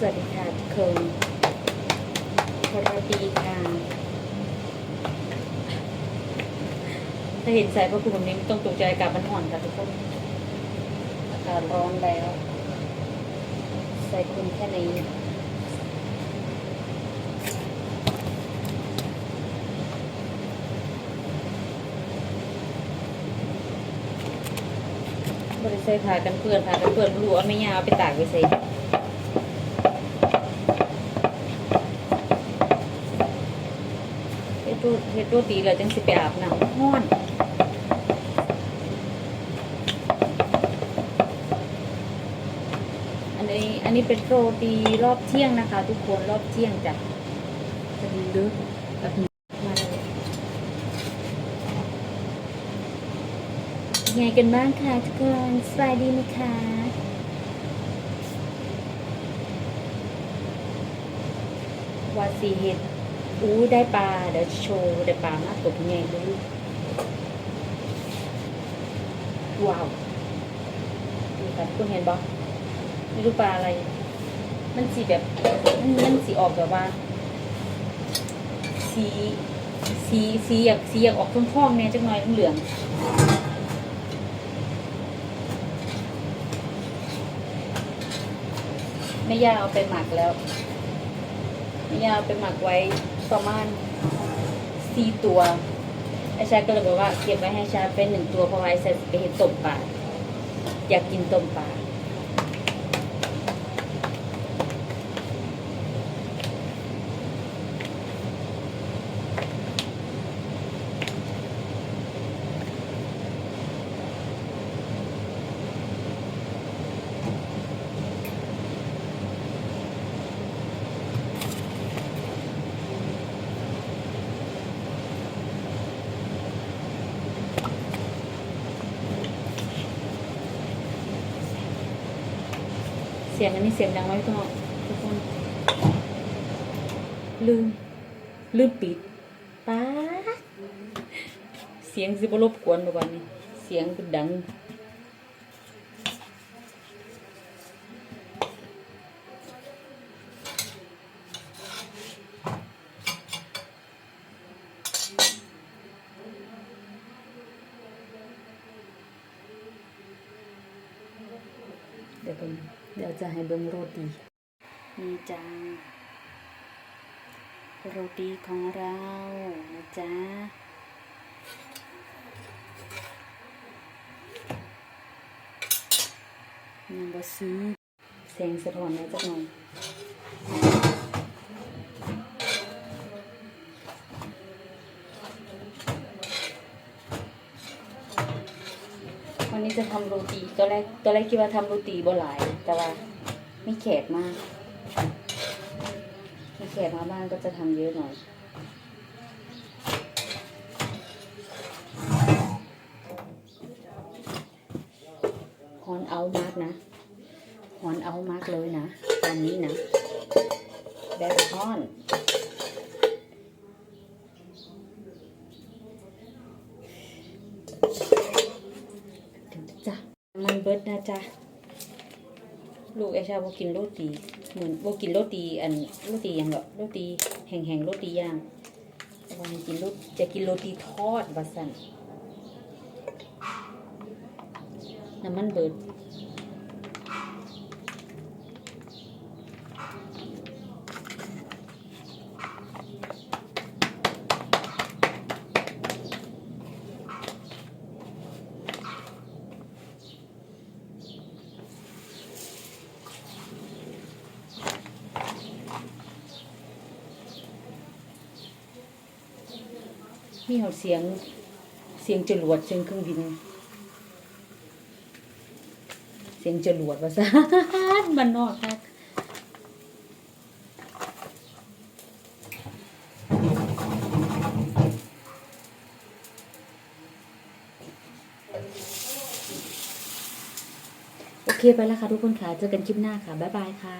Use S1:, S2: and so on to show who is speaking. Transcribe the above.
S1: สวัสดีค่ะทุกคนสวัสดีค่ะถ้าเห็นสายพระคุณแบบนี้ไม่ต้องตกใจอากาศมันห่อนค่ะทุกคน อากาศร้อนแล้ว ใส่คุณแค่นี้บริใส่ผ้ากันเปื้อนผ้ากันเปื้อนรู้ว่าไม่ยาวไปตากไว้ใส่ เฮดโรเฮ็ดโรตีแล้วจังสิไปอาบน้ำร้อนอันนี้อันนี้เป็นโรตีรอบเที่ยงนะคะ ทุกคนรอบเที่ยงจ้ะจะดีลึกแบบนี้มาเลยยังไงกันบ้างคะทุกคนสบายดีไหมคะวาสีเห็ด อู้ได้ปลาเดี๋ยวโชว์ได้ปลามากตกไงดูว้าวดูค่ะคุณเห็นบ่ไม่รู้ปลาอะไร มันสีแบบมันสีออกแบบว่า สีสีสีอยากสีอยากออกท่องๆเนี่ยจังหน่อยเหลืองไม่ย่าเอาไปหมักแล้วไม่ยาวไปหมักไว้ ประมาณสี่ตัวไอ้ชายก็เลยบอกว่าเก็บไว้ให้ชายเป็นหนึ่งตัวเพราะว่าไอ้ชาไปเห็นต้มปลาอยากกินต้มปลา เสียงอันนี้เสียงดังไหมทุกคนทุกคนลืม ลืมปิดป้าเสียงสิบรบกวนประมาณนี้ เสียงดัง ดี๋ยวเบิ่งเดี๋ยวจะให้เบิ่งโรตีนี่จ้าโรตีของเรานะจ๊ะยังบ่ซื้อแสงสะท้อนนะจักหน่อย วันนี้จะทำโรตีตอนแรกตอนแรกคิดว่าทำโรตีบ่หลาย แต่ว่าไม่แขกมากมีแขกมาบ้านก็จะทำเยอะหน่อยฮอนเอามากนะฮอนเอามากเลยนะ ตอนนี้นะแบบฮอน ถึงจ้ะมันเบิดนะ จ้ะลูกไอชาบกกินโรตีเหมือนบกินโรตีอันโรตีอย่างแบบโรตีแห่งๆโรตีย่างแต่ว่ากินโรจะกินโรตีทอดบาสันน้ำมันเบิด มีเขาเสียงเสียงจรวดเสียงเครื่องบิน เสียงจรวดว่าซะมันนอกค่ะโอเคไปแล้วค่ะทุกคนค่ะ เจอกันคลิปหน้าค่ะ บ๊ายบายค่ะ